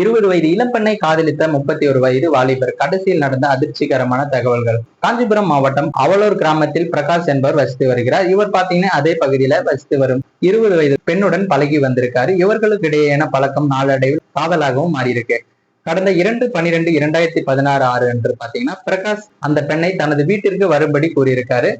இருபது வயது இளம்பெண்ணை காதலித்த முப்பத்தி ஒரு வயது வாலிபர் கடைசியில் நடந்த அதிர்ச்சிகரமான தகவல்கள். காஞ்சிபுரம் மாவட்டம் அவலூர் கிராமத்தில் பிரகாஷ் என்பவர் வசித்து வருகிறார். இவர் பாத்தீங்கன்னா அதே பகுதியில வசித்து வரும் இருபது வயது பெண்ணுடன் பழகி வந்திருக்காரு. இவர்களுக்கு இடையேயான பழக்கம் நாளடைவில் காதலாகவும் மாறியிருக்கு. கடந்த இரண்டு பனிரெண்டு இரண்டாயிரத்தி பதினாறு ஆறு என்று பாத்தீங்கன்னா பிரகாஷ் அந்த பெண்ணை தனது வீட்டிற்கு வரும்படி கூறியிருக்காரு.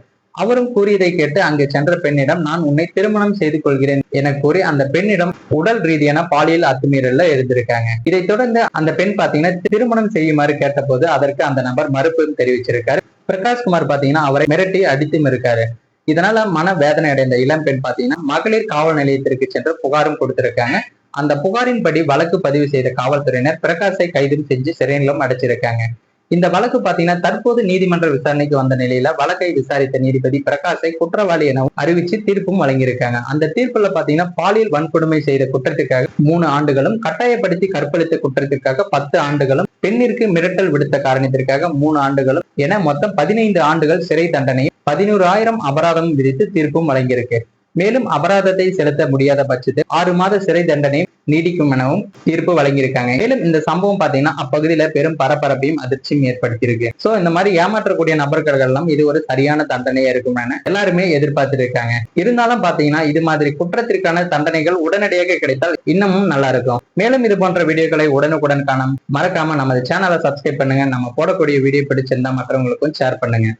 அவரும் கூறியதை கேட்டு அங்கு சென்ற பெண்ணிடம் நான் உன்னை திருமணம் செய்து கொள்கிறேன் என கூறி அந்த பெண்ணிடம் உடல் ரீதியான பாலியல் அத்துமீறல இருந்திருக்காங்க இதைத் தொடர்ந்து அந்த பெண் பாத்தீங்கன்னா திருமணம் செய்யுமாறு கேட்டபோது அதற்கு அந்த நபர் மறுப்பும் தெரிவிச்சிருக்காரு. பிரகாஷ்குமார் பாத்தீங்கன்னா அவரை மிரட்டி அடித்தும் இருக்காரு. இதனால மன வேதனை அடைந்த இளம் பெண் பாத்தீங்கன்னா மகளிர் காவல் நிலையத்திற்கு சென்று புகாரும் கொடுத்திருக்காங்க. அந்த புகாரின்படி வழக்கு பதிவு செய்த காவல்துறையினர் பிரகாஷை கைதும் செஞ்சு சிறையிலும் அடைச்சிருக்காங்க. இந்த வழக்கு பாத்தீங்கன்னா தற்போது நீதிமன்ற விசாரணைக்கு வந்த நிலையில வழக்கை விசாரித்த நீதிபதி பிரகாஷை குற்றவாளி என அறிவிச்சு தீர்ப்பும் வழங்கியிருக்காங்க. அந்த தீர்ப்புல பாத்தீங்கன்னா பாலியல் வன்கொடுமை செய்த குற்றத்திற்காக மூணு ஆண்டுகளும் கட்டாயப்படுத்தி கற்பழித்த குற்றத்திற்காக பத்து ஆண்டுகளும் பெண்ணிற்கு மிரட்டல் விடுத்த காரணத்திற்காக மூணு ஆண்டுகளும் என மொத்தம் பதினைந்து ஆண்டுகள் சிறை தண்டனையும் பதினோரு ஆயிரம் அபராதம் விதித்து தீர்ப்பும் வழங்கியிருக்கு. மேலும் அபராதத்தை செலுத்த முடியாத பட்சத்தில் ஆறு மாத சிறை தண்டனையும் நீடிக்கும் எனவும் தீர்ப்பு வழங்கியிருக்காங்க. மேலும் இந்த சம்பவம் பாத்தீங்கன்னா அப்பகுதியில பெரும் பரபரப்பையும் அதிர்ச்சியும் ஏற்படுத்தியிருக்கு. சோ இந்த மாதிரி ஏமாற்றக்கூடிய நபர்கள் எல்லாம் இது ஒரு சரியான தண்டனையா இருக்கும் என எல்லாருமே எதிர்பார்த்து இருக்காங்க இருந்தாலும் பாத்தீங்கன்னா இது மாதிரி குற்றத்திற்கான தண்டனைகள் உடனடியாக கிடைத்தால் இன்னமும் நல்லா இருக்கும். மேலும் இது போன்ற வீடியோக்களை உடனுக்குடன் காணும் மறக்காம நமது சேனலை சப்ஸ்கிரைப் பண்ணுங்க. நம்ம போடக்கூடிய வீடியோ பிடிச்சிருந்தா மற்றவங்களுக்கும் ஷேர் பண்ணுங்க.